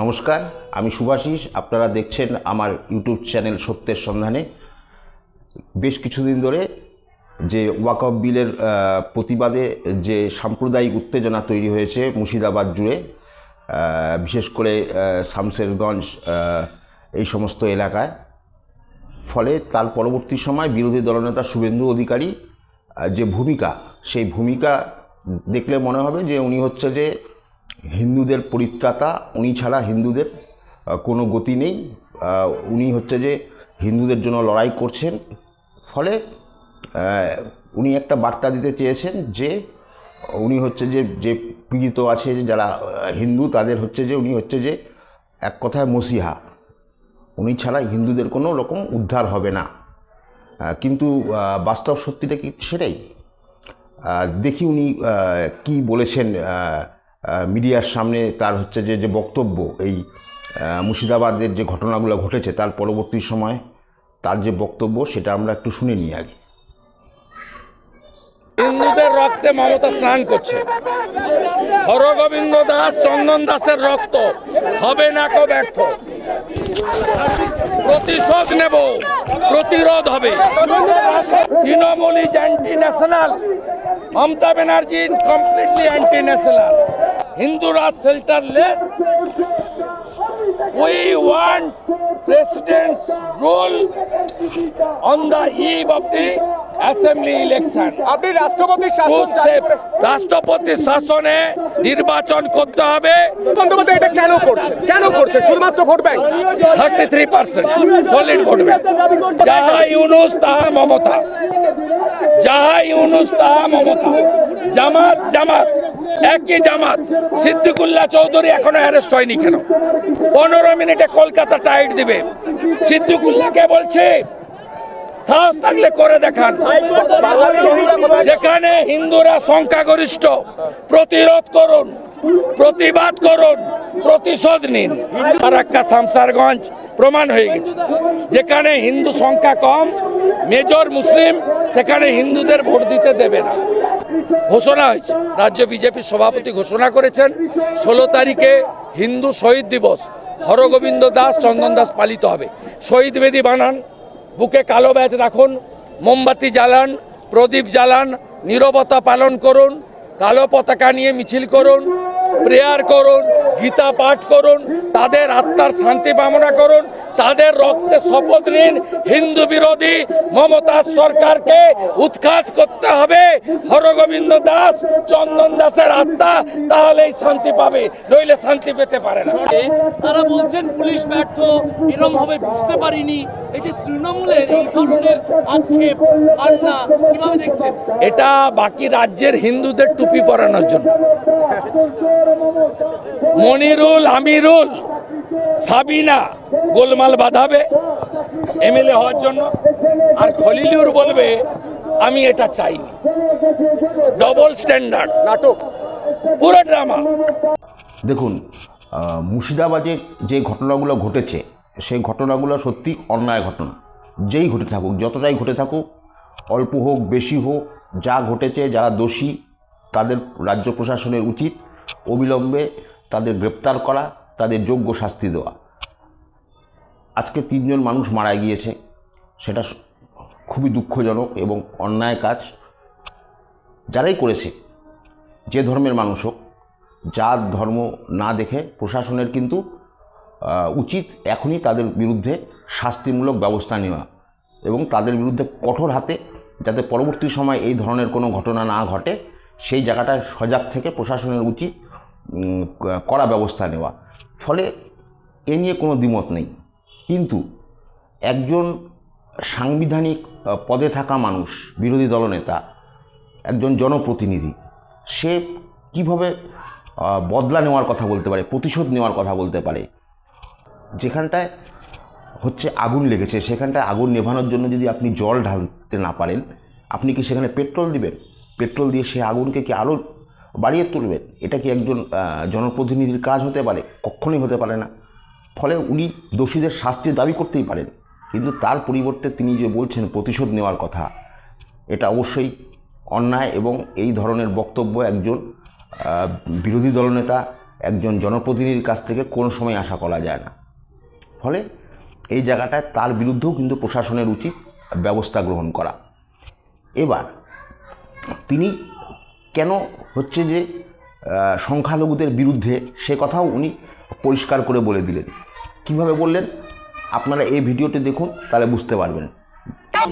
নমস্কার, আমি সুভাষিস, আপনারা দেখছেন আমার ইউটিউব চ্যানেল সত্যের সন্ধানে। বেশ কিছুদিন ধরে যে ওয়াকফ বিলের প্রতিবাদে যে সাম্প্রদায়িক উত্তেজনা তৈরি হয়েছে মুর্শিদাবাদ জুড়ে বিশেষ করে শামশেরগঞ্জ এই সমস্ত এলাকায়। ফলে তার পরবর্তী সময় বিরোধী দলনেতা শুভেন্দু অধিকারী যে ভূমিকা, সেই ভূমিকা দেখলে মনে হবে যে উনি হচ্ছে যে হিন্দুদের পরিত্রাতা, উনি ছাড়া হিন্দুদের কোনো গতি নেই। উনি হচ্ছে যে হিন্দুদের জন্য লড়াই করছেন। ফলে উনি একটা বার্তা দিতে চেয়েছেন যে, উনি হচ্ছে যে যে পীড়িত আছে যারা হিন্দু, তাদের হচ্ছে যে, উনি হচ্ছে যে এক কথায় মসিহা। উনি ছাড়া হিন্দুদের কোনো রকম উদ্ধার হবে না। কিন্তু বাস্তব সত্যিটা কি সেটাই? দেখি উনি কি বলেছেন। মিডিয়ার সামনে তার হচ্ছে যে যে বক্তব্য, এই মুর্শিদাবাদের যে ঘটনাগুলো ঘটেছে, তার পরবর্তী সময় তার যে বক্তব্য, সেটা আমরা একটু শুনে নিই আগে। হিন্দুদের রক্তে মমতা স্নান করছে। হরগোবিন্দ দাস, চন্দন দাসের রক্ত। হবে না কো ব্যর্থ। প্রতিশোধ নেব। প্রতিরোধ হবে। Trinamool is anti national Mamata Banerjee completely anti national হিন্দুরা shelterless We want President's rule on the eve of the assembly election আপনি রাষ্ট্রপতির শাসন রাষ্ট্রপতি শাসনে নির্বাচন করতে হবে। বন্দ্যোপাধ্যায় এটা কেন করছে কেন করছে শুধুমাত্র vote bank? Thirty three percent solid vote bank. যাহা ইউনুস তাহা মমতা। যাহা ইউনুস তাহা মমতা। জামাত জামাত। একই জামাত। সিদ্দিকুল্লাহ চৌধুরী এখনও অ্যারেস্ট হয়নি কেন? পনেরো মিনিটে কলকাতা টাইট দিবে। সিদ্দিকুল্লাহকে বলছে, সাহস থাকলে করে দেখান। যেখানে হিন্দুরা সংখ্যাগরিষ্ঠ, প্রতিরোধ করুন, প্রতিবাদ করুন, প্রতিশোধ নিন। ফারাক্কা শামসারগঞ্জ প্রমাণ হয়ে গেছে। যেখানে হিন্দু সংখ্যা কম, মেজর মুসলিম, সেখানে হিন্দুদের ভোট দিতে দেবে না। ঘোষণা হয়েছে। রাজ্য বিজেপির সভাপতি ঘোষণা করেছেন, ষোলো তারিখে হিন্দু শহীদ দিবস, হরগোবিন্দ দাস, চন্দন দাস পালিত হবে। শহীদ বেদি বানান, বুকে কালো ব্যাচ রাখুন, মোমবাতি জ্বালান, প্রদীপ জ্বালান, নিরবতা পালন করুন, কালো পতাকা নিয়ে মিছিল করুন, প্রেয়ার করুন গীতা পাঠ করুন তাদের আত্মার শান্তি কামনা করুন তাদের রক্তে শপথ নিন। হিন্দু বিরোধী মমতা সরকারকে উৎখাত করতে হবে। হরগোবিন্দ দাস চন্দন দাসের আত্মা তাহলেই শান্তি পাবে নইলে শান্তি পেতে পারে না। তারা বলছেন পুলিশ ব্যর্থ এরম হবে বুঝতে পারিনি। এই যে তৃণমূলের এই ধরনের আক্ষেপ কান্না কীভাবে দেখছেন? এটা বাকি রাজ্যের হিন্দুদের টুপি পরানোর জন্য। মনিরুল আমিরুল, সাবিনা গোলমাল বাঁধাবে, এমএলএ হওয়ার জন্য। আর খলিলুর বলবে, আমি এটা চাইনি। ডবল স্ট্যান্ডার্ড নাটক। পুরো ড্রামা দেখুন মুর্শিদাবাদে যে ঘটনাগুলো ঘটেছে, সেই ঘটনাগুলো সত্যি অন্যায় ঘটনা। যেই ঘটে থাকুক, যতটাই ঘটে থাকুক, অল্প হোক, বেশি হোক, যা ঘটেছে, যারা দোষী, তাদের রাজ্য প্রশাসনের উচিত অবিলম্বে তাদের গ্রেপ্তার করা, তাদের যোগ্য শাস্তি দেওয়া। আজকে তিনজন মানুষ মারা গিয়েছে, সেটা খুবই দুঃখজনক এবং অন্যায় কাজ যারাই করেছে, যে ধর্মের মানুষ হোক জাত ধর্ম না দেখে প্রশাসনের কিন্তু উচিত এখনই তাদের বিরুদ্ধে শাস্তিমূলক ব্যবস্থা নেওয়া এবং তাদের বিরুদ্ধে কঠোর হাতে যাতে পরবর্তী সময় এই ধরনের কোনো ঘটনা না ঘটে, সেই জায়গাটায় সজাগ থেকে প্রশাসনের উচিত উম, ক- কড়া ব্যবস্থা নেওয়া। ফলে এ নিয়ে কোনো দ্বিমত নেই। কিন্তু একজন সাংবিধানিক পদে থাকা মানুষ বিরোধী দলনেতা একজন জনপ্রতিনিধি সে কীভাবে বদলা নেওয়ার কথা বলতে পারে প্রতিশোধ নেওয়ার কথা বলতে পারে যেখানটায় হচ্ছে আগুন লেগেছে সেখানটায় আগুন নেভানোর জন্য যদি আপনি জল ঢালতে না পারেন আপনি কি সেখানে পেট্রোল দিবেন? পেট্রোল দিয়ে সে আগুনকে কি আরও বাড়িয়ে তুলবেন। এটা কি একজন জনপ্রতিনিধির কাজ হতে পারে? কখনোই হতে পারে না। ফলে উনি দোষীদের শাস্তির দাবি করতেই পারেন। কিন্তু তার পরিবর্তে তিনি যে বলছেন, প্রতিশোধ নেওয়ার কথা, এটা অবশ্যই অন্যায় এবং এই ধরনের বক্তব্য একজন বিরোধী দলনেতা একজন জনপ্রতিনিধির কাছ থেকে কোনো সময় আশা করা যায় না। ফলে এই জায়গাটায় তার বিরুদ্ধেও কিন্তু প্রশাসনের উচিত ব্যবস্থা গ্রহণ করা। এবার, তিনি কেন হচ্ছে যে সংখ্যালঘুদের বিরুদ্ধে সে কথাও উনি পরিষ্কার করে বলে দিলেন। কীভাবে বললেন? আপনারা এই ভিডিওটি দেখুন, তাহলে বুঝতে পারবেন।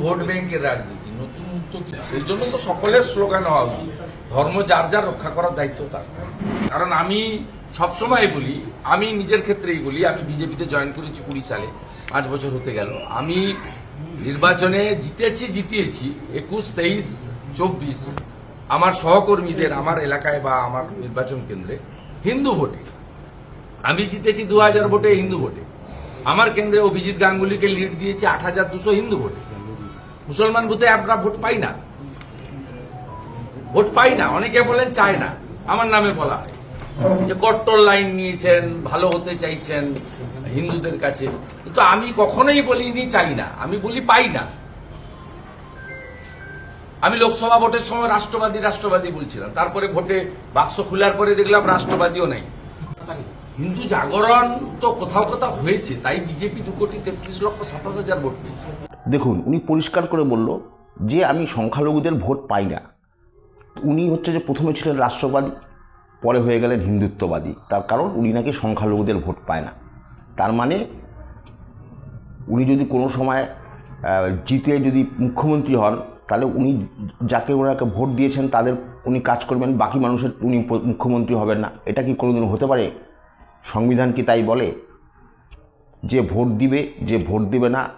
ভোট ব্যাংকের রাজনীতি, নতুন সেই জন্য তো সকলের স্লোগান হওয়া উচিত। ধর্ম যার যার রক্ষা করার দায়িত্ব তার। কারণ আমি সবসময় বলি, আমি নিজের ক্ষেত্রেই বলি, আমি বিজেপিতে জয়েন করেছি কুড়ি সালে, পাঁচ বছর হতে গেল। আমি নির্বাচনে জিতেছি, জিতিয়েছি, একুশ, তেইশ, চব্বিশ আমার সহকর্মীদের আমার এলাকায় বা আমার নির্বাচন কেন্দ্রে হিন্দু ভোটে। আমি জিতেছি দু হাজার ভোটে হিন্দু ভোটে। আমার কেন্দ্রে অভিজিৎ গাঙ্গুলিকে লিড দিয়েছে আট হাজার দুশো হিন্দু ভোটে। মুসলমান বুথে আমরা ভোট পাই না। ভোট পাই না, অনেকে বলেন চায় না। আমার নামে বলা হয়। যে কট্টর লাইন নিয়েছেন, ভালো হতে চাইছেন হিন্দুদের কাছে। কিন্তু আমি কখনোই বলিনি চাই না। আমি বলি পাই না। আমি লোকসভা ভোটের সময় রাষ্ট্রবাদী রাষ্ট্রবাদী বলছিলাম। তারপরে ভোটে বাক্স খোলার পরে দেখলাম রাষ্ট্রবাদীও নাই। হিন্দু জাগরণ তো কোথাও কোথাও হয়েছে, তাই বিজেপি দু কোটি তেত্রিশ লক্ষ সাতাশ হাজার ভোট পেয়েছে। দেখুন, উনি পরিষ্কার করে বলল যে আমি সংখ্যালঘুদের ভোট পাই না। উনি হচ্ছে যে প্রথমে ছিলেন রাষ্ট্রবাদী, পরে হয়ে গেলেন হিন্দুত্ববাদী। তার কারণ উনি নাকি সংখ্যালঘুদের ভোট পায় না। তার মানে উনি যদি কোনো সময় জিতে যদি মুখ্যমন্ত্রী হন তাহলে উনি যাকে ওনাকে ভোট দিয়েছেন, তাদের উনি কাজ করবেন, বাকি মানুষের উনি মুখ্যমন্ত্রী হবেন না। এটা কি কোনোদিন হতে পারে? সংবিধান কি তাই বলে? যে ভোট দিবে, যে ভোট দিবে না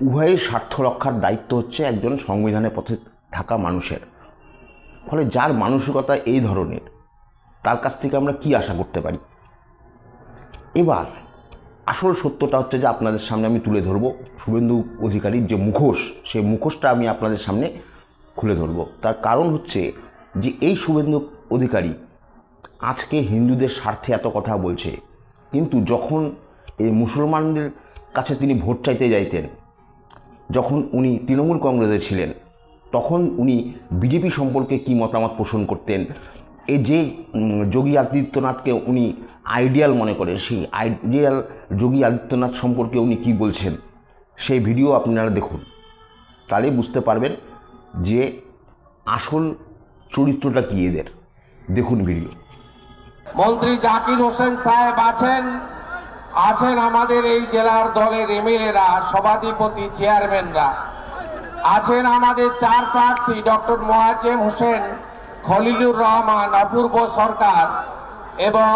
উভয়ের স্বার্থ রক্ষার দায়িত্ব হচ্ছে একজন সংবিধানের পথে থাকা মানুষের। ফলে যার মানসিকতা এই ধরনের, তার কাছ থেকে আমরা কি আশা করতে পারি? এবার আসল সত্যটা হচ্ছে যে আপনাদের সামনে আমি তুলে ধরবো। শুভেন্দু অধিকারীর যে মুখোশ, সেই মুখোশটা আমি আপনাদের সামনে খুলে ধরবো। তার কারণ হচ্ছে যে এই শুভেন্দু অধিকারী আজকে হিন্দুদের স্বার্থে এত কথা বলছে। কিন্তু যখন এই মুসলমানদের কাছে তিনি ভোট চাইতে যাইতেন, যখন উনি তৃণমূল কংগ্রেসে ছিলেন, তখন উনি বিজেপি সম্পর্কে কি মতামত পোষণ করতেন? এই যে যোগী আদিত্যনাথকে উনি আইডিয়াল মনে করে, সেই আইডিয়াল যোগী আদিত্যনাথ সম্পর্কে উনি কি বলছেন, সেই ভিডিও আপনারা দেখুন। তাহলে বুঝতে পারবেন যে আসল চরিত্রটা কী এদের। দেখুন ভিডিও। মন্ত্রী জাকির হোসেন সাহেব আছেন আছেন আমাদের এই জেলার দলের এমএলএরা, সভাধিপতি, চেয়ারম্যানরা। আছেন আমাদের চার প্রার্থী, ডক্টর মোয়াজ্জেম হোসেন, খলিলুর রহমান, অপূর্ব সরকার এবং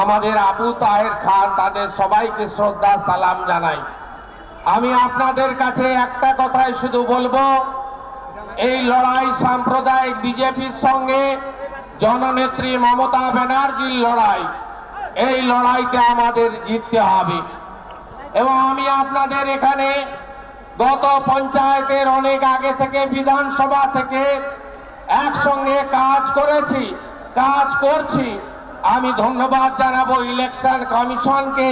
আমাদের আবু তাহের খান, তাদের সবাইকে শ্রদ্ধা, সালাম জানাই। আমি আপনাদের কাছে একটা কথাই শুধু বলব, এই লড়াই সাম্প্রদায়িক বিজেপির সঙ্গে জননেত্রী মমতা ব্যানার্জির লড়াই, এই লড়াইতে আমাদের জিততে হবে। এবং আমি আপনাদের এখানে গত পঞ্চায়েতের অনেক আগে থেকে, বিধানসভা থেকে একসঙ্গে কাজ করেছি, কাজ করছি। আমি ধন্যবাদ জানাব ইলেকশন কমিশনকে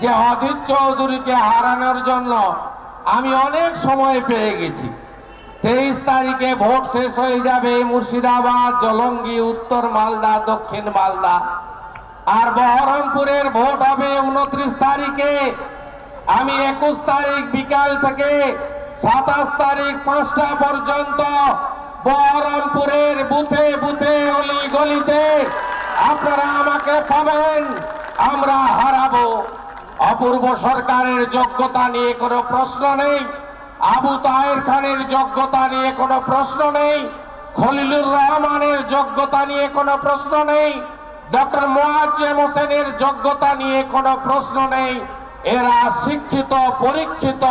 যে অধীর চৌধুরীকে হারানোর জন্য আমি অনেক সময় পেয়ে গেছি। তেইশ তারিখে ভোট শেষ হয়ে যাবে মুর্শিদাবাদ, জলঙ্গি, উত্তর মালদা, দক্ষিণ মালদা। আর বহরমপুরের ভোট হবে উনত্রিশ তারিখে। আমি একুশ তারিখ বিকাল থেকে সাতাশ তারিখ পাঁচটা পর্যন্ত বহরমপুরের বুথে বুথে অলি গলিতে আপনারা আমাকে পাবেন আমরা হারাবো। অপূর্ব সরকারের যোগ্যতা নিয়ে কোনো প্রশ্ন নেই, আবু তাহের খানের যোগ্যতা নিয়ে কোনো প্রশ্ন নেই, খলিলুর রহমানের যোগ্যতা নিয়ে কোনো প্রশ্ন নেই, ডক্টর মোয়াজ্জেম হোসেনের যোগ্যতা নিয়ে কোনো প্রশ্ন নেই। এরা শিক্ষিত, পরীক্ষিত,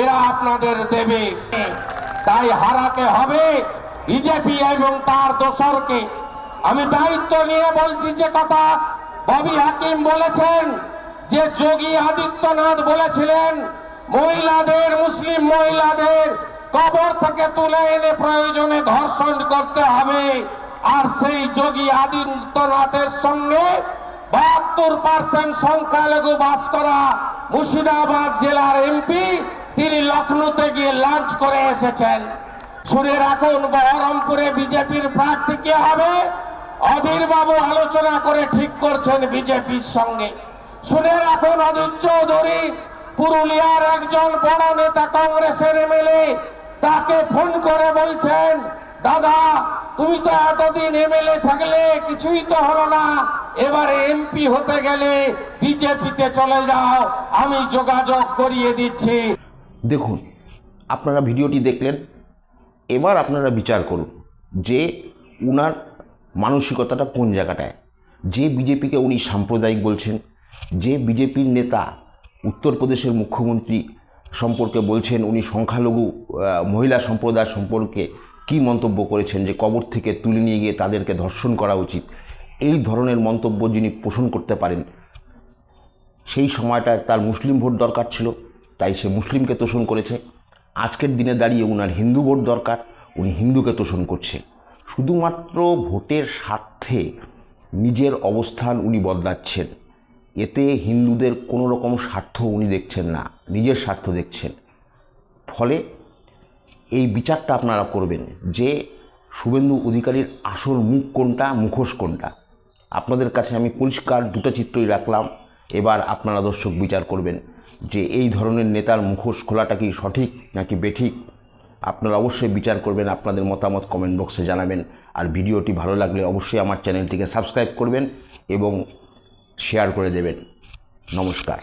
এরা আপনাদের দেবে। তাই হারাতে হবে বিজেপি এবং তার দোসরকে আমি দায়িত্ব নিয়ে বলছি যে কথা। ববি হাকিম বলেছেন যে যোগী আদিত্যনাথ বলেছিলেন, মহিলাদের, মুসলিম মহিলাদের কবর থেকে তুলে এনে প্রয়োজনে ধর্ষণ করতে হবে। আর সেই যোগী আদিত্যনাথের সঙ্গে বাহাত্তর পার্সেন্ট সংখ্যালঘু বাস করা মুর্শিদাবাদ জেলার এমপি, তিনি লখনৌতে গিয়ে লাঞ্চ করে এসেছেন। শুনে রাখুন, বহরমপুরে বিজেপির প্রার্থী কে হবে? অধীর বাবু আলোচনা করে ঠিক করছেন বিজেপির সঙ্গে। শুনে রাখুন অধীর চৌধুরী, পুরুলিয়ার একজন বড় নেতা কংগ্রেসের এমএলএ তাকে ফোন করে বলছেন, দাদা, তুমি তো এতদিন এমএলএ থাকলে কিছুই তো হলো না, এবারে এমপি হতে গেলে বিজেপিতে চলে যাও, আমি যোগাযোগ করিয়ে দিচ্ছি। দেখুন, আপনারা ভিডিওটি দেখলেন, এবার আপনারা বিচার করুন যে উনার মানসিকতাটা কোন জায়গাটায়? যে বিজেপিকে উনি সাম্প্রদায়িক বলছেন, যে বিজেপির নেতা, উত্তরপ্রদেশের মুখ্যমন্ত্রী সম্পর্কে বলছেন, উনি সংখ্যালঘু মহিলা সম্প্রদায় সম্পর্কে কি মন্তব্য করেছেন যে কবর থেকে তুলে নিয়ে গিয়ে তাদেরকে ধর্ষণ করা উচিত? এই ধরনের মন্তব্য যিনি পোষণ করতে পারেন, সেই সময়টায় তার মুসলিম ভোট দরকার ছিল, তাই সে মুসলিমকে তোষণ করেছে। আজকের দিনে দাঁড়িয়ে উনার হিন্দু ভোট দরকার, উনি হিন্দুকে তোষণ করছে। শুধুমাত্র ভোটের স্বার্থে নিজের অবস্থান উনি বদলাচ্ছেন। এতে হিন্দুদের কোনো রকম স্বার্থ উনি দেখছেন না, নিজের স্বার্থ দেখছেন। ফলে এই বিচারটা আপনারা করবেন যে শুভেন্দু অধিকারীর আসল মুখ কোনটা, মুখোশ কোনটা? আপনাদের কাছে আমি পরিষ্কার দুটো চিত্রই রাখলাম। এবার আপনারা দর্শক বিচার করবেন যে এই ধরনের নেতার মুখোশ খোলাটা কি সঠিক নাকি বেঠিক? আপনারা অবশ্যই বিচার করবেন, আপনাদের মতামত কমেন্ট বক্সে জানাবেন। আর ভিডিওটি ভালো লাগলে অবশ্যই আমার চ্যানেলটিকে সাবস্ক্রাইব করবেন এবং শেয়ার করে দেবেন। নমস্কার।